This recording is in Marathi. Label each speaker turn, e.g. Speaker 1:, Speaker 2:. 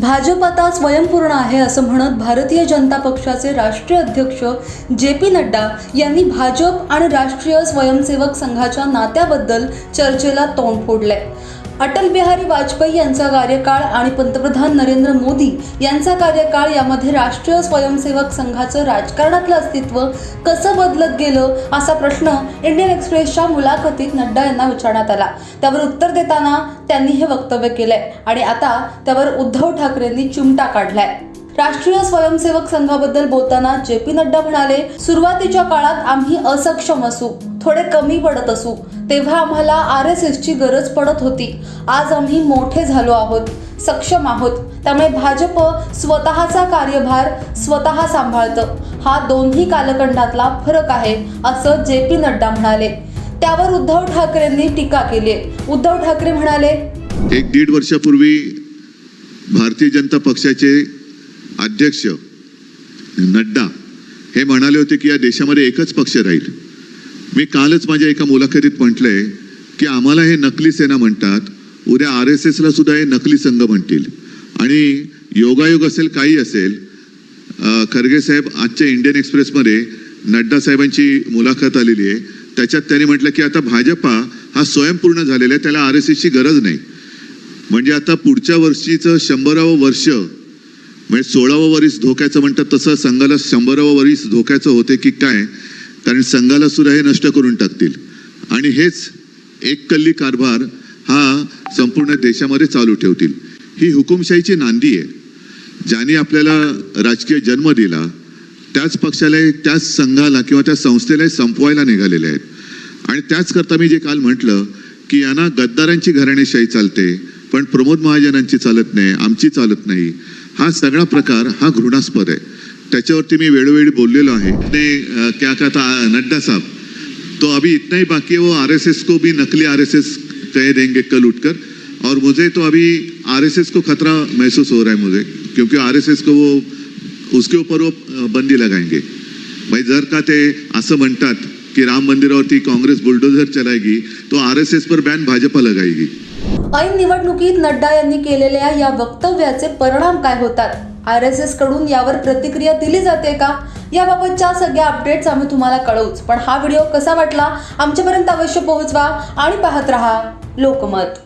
Speaker 1: भाजप आता स्वयंपूर्ण आहे असं म्हणत भारतीय जनता पक्षाचे राष्ट्रीय अध्यक्ष जे पी नड्डा यांनी भाजप आणि राष्ट्रीय स्वयंसेवक संघाच्या नात्याबद्दल चर्चेला तोंड फोडलंय. अटल बिहारी वाजपेयी यांचा कार्यकाळ आणि पंतप्रधान नरेंद्र मोदी यांचा कार्यकाळ यामध्ये राष्ट्रीय स्वयंसेवक संघाचं राजकारणातलं अस्तित्व कसं बदलत गेलं असा प्रश्न इंडियन एक्सप्रेसच्या मुलाखतीत नड्डा यांना विचारण्यात आला. त्यावर उत्तर देताना त्यांनी हे वक्तव्य केलंय आणि आता त्यावर उद्धव ठाकरेंनी चिमटा काढलाय. राष्ट्रीय स्वयंसेवक संघाबद्दल बोलताना जे पी नड्डा म्हणाले सुरुवातीच्या काळात आम्ही असक्षम असू थोडे कमी पडत असू तेव्हा आम्हाला आर एस एसची गरज पडत होती. आज आम्ही मोठे झालो आहोत सक्षम आहोत. त्यामुळे भाजप स्वतःचा कार्यभार स्वतः सांभाळतं. हा दोन्ही कालखंडातला फरक आहे असं जे पी नड्डा म्हणाले. त्यावर उद्धव ठाकरेंनी टीका केली. उद्धव ठाकरे म्हणाले
Speaker 2: एक दीड वर्षापूर्वी भारतीय जनता पक्षाचे अध्यक्ष नड्डा हे म्हणाले होते की या देशामध्ये एकच पक्ष राहील. मी कालच माझ्या एका मुलाखतीत म्हटलंय की आम्हाला हे नकली सेना म्हणतात उद्या आर एस एसला सुद्धा हे नकली संघ म्हणतील. आणि योगायोग असेल काही असेल खरगे साहेब आजच्या इंडियन एक्सप्रेसमध्ये नड्डा साहेबांची मुलाखत आलेली आहे. त्याच्यात त्यांनी म्हटलं की आता भाजपा हा स्वयंपूर्ण झालेला आहे त्याला आर एस एसची गरज नाही. म्हणजे आता पुढच्या वर्षीचं शंभरावं वर्ष म्हणजे सोळावं वरीस धोक्याचं म्हणतात तसं संघाला शंभरावं वरीस धोक्याचं होते की काय कारण संघाला सुद्धा हे नष्ट करून टाकतील. आणि हेच एक कल्ली कारभार हा संपूर्ण देशामध्ये चालू ठेवतील. ही हुकुमशाहीची नांदी आहे. ज्यांनी आपल्याला राजकीय जन्म दिला त्याच पक्षाला त्याच संघाला किंवा त्या संस्थेला संपवायला निघालेले आहेत. आणि त्याच करता मी जे काल म्हटलं की यांना गद्दारांची घराणेशाही चालते पण प्रमोद महाजनांची चालत नाही आमची चालत नाही. हा सगळा प्रकार हा घृणास्पद आहे. त्याच्यावरती मी वेळोवेळी बोललेलो आहे. ते क्या कहता नड्डा साहब तो अभी इतना ही बाकी है वो आरएसएस को भी नकली आरएसएस कह देंगे कल उठकर। और मुझे तो अभी आरएसएस को खतरा महसूस हो रहा है मुझे क्योंकि आरएसएस को वो उसके ऊपर वो बंदी लगाएंगे। भाई जर का ते असं म्हणतात की राम मंदिरावरती काँग्रेस बुलडोझर चलायगी तो आरएसएस पर बॅन भाजपा लगायगी.
Speaker 1: ऐन निवडणुकीत नड्डा यांनी केलेल्या या वक्तव्याचे परिणाम काय होतात? आर एस एसकडून यावर प्रतिक्रिया दिली जाते का? याबाबतच्या सगळ्या अपडेट्स आम्ही तुम्हाला कळवूच. पण हा व्हिडिओ कसा वाटला? आमच्यापर्यंत अवश्य पोहोचवा आणि पाहत रहा लोकमत.